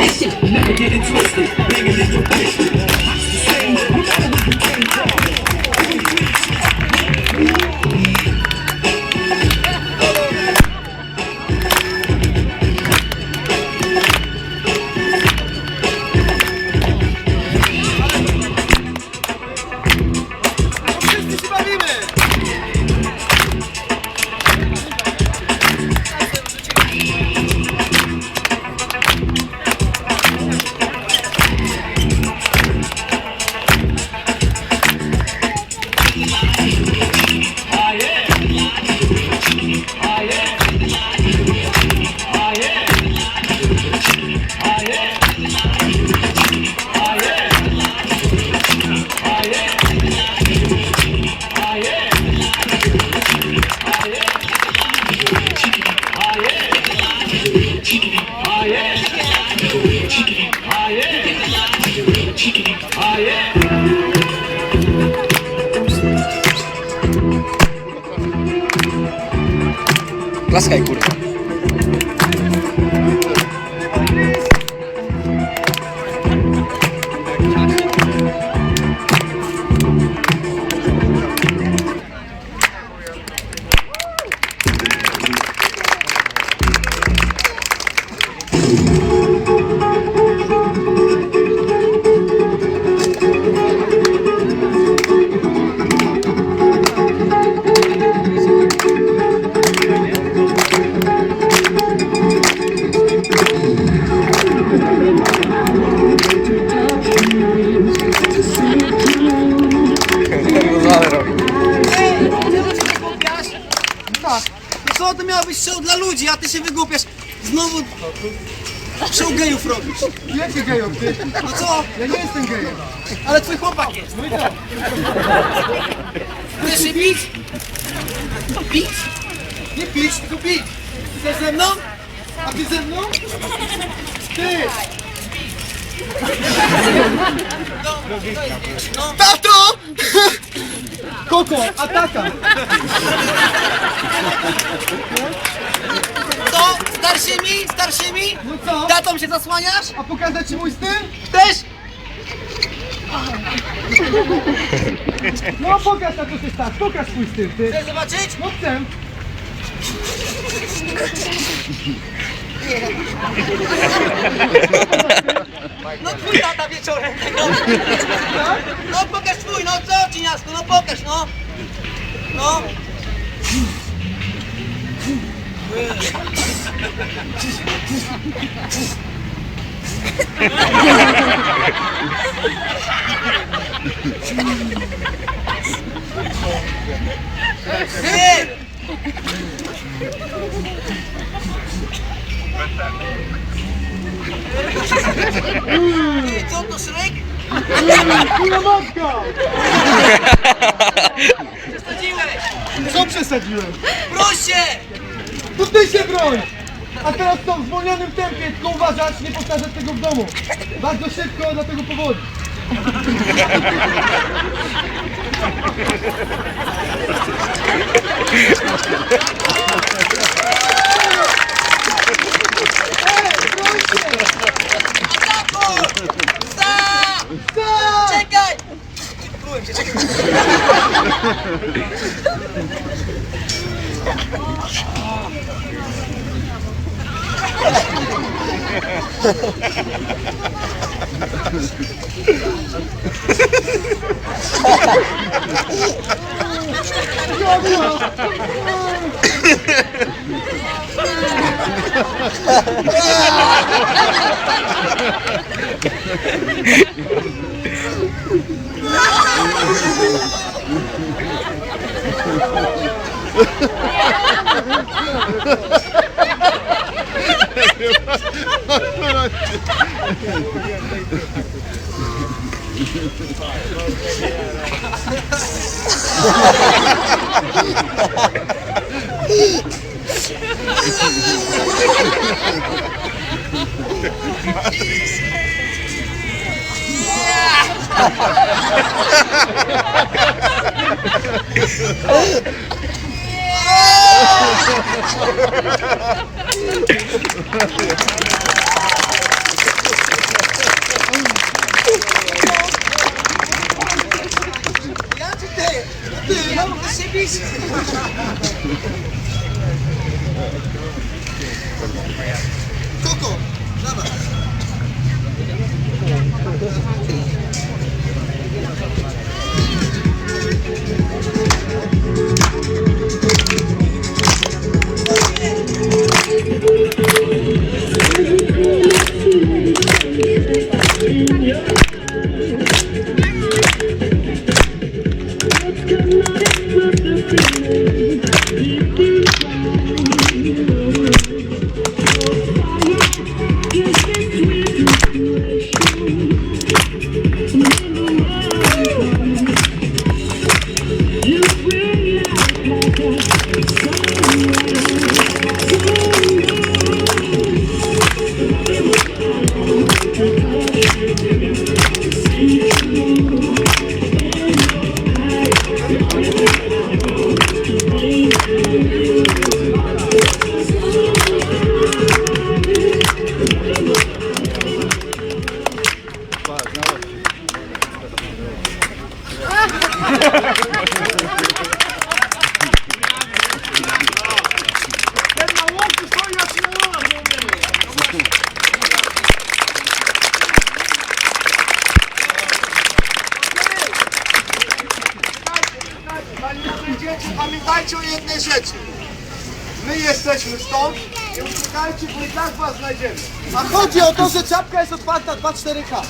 Never get it twisted, bigger than your pistol. Kelas kayak gue. Tak. No co, to miał być show dla ludzi, a ty się wygłupiasz. Znowu show gejów robisz. Jakie gejów, ty? No co? Ja nie jestem gejem. Ale twój chłopak jest. No i co? Chcesz się bić? Bić? Nie pić, tylko pić. Chcesz ze mną? A ty ze mną? Ty! Tato! Koko, ataka! Co? Starszymi? Starszymi? No co? Tatą się zasłaniasz? A pokazać ci mój styl? Też? No pokaż na co się stać, pokaż swój styl, ty. Chcesz zobaczyć? No chcę. No twój tata wieczorem tego. No pokaż twój, no co cieniasku, no pokaż, no. No. Ty! Ty, co to Szrek? Twoja matka! Przesadziłeś! Co przesadziłem? Proszę! To ty się broń! A teraz to w zwolnionym tempie, tylko uważać, nie powtarzać tego w domu. Bardzo szybko, dlatego powoli. 또 MC 책임. Yeah! não recebi isso. Coco, já vai. Yeah. Thank you. Dzieci, pamiętajcie o jednej rzeczy. My jesteśmy stąd, nie uciekajcie, bo i tak was znajdziemy. A chodzi o to, że czapka jest otwarta 2-4K.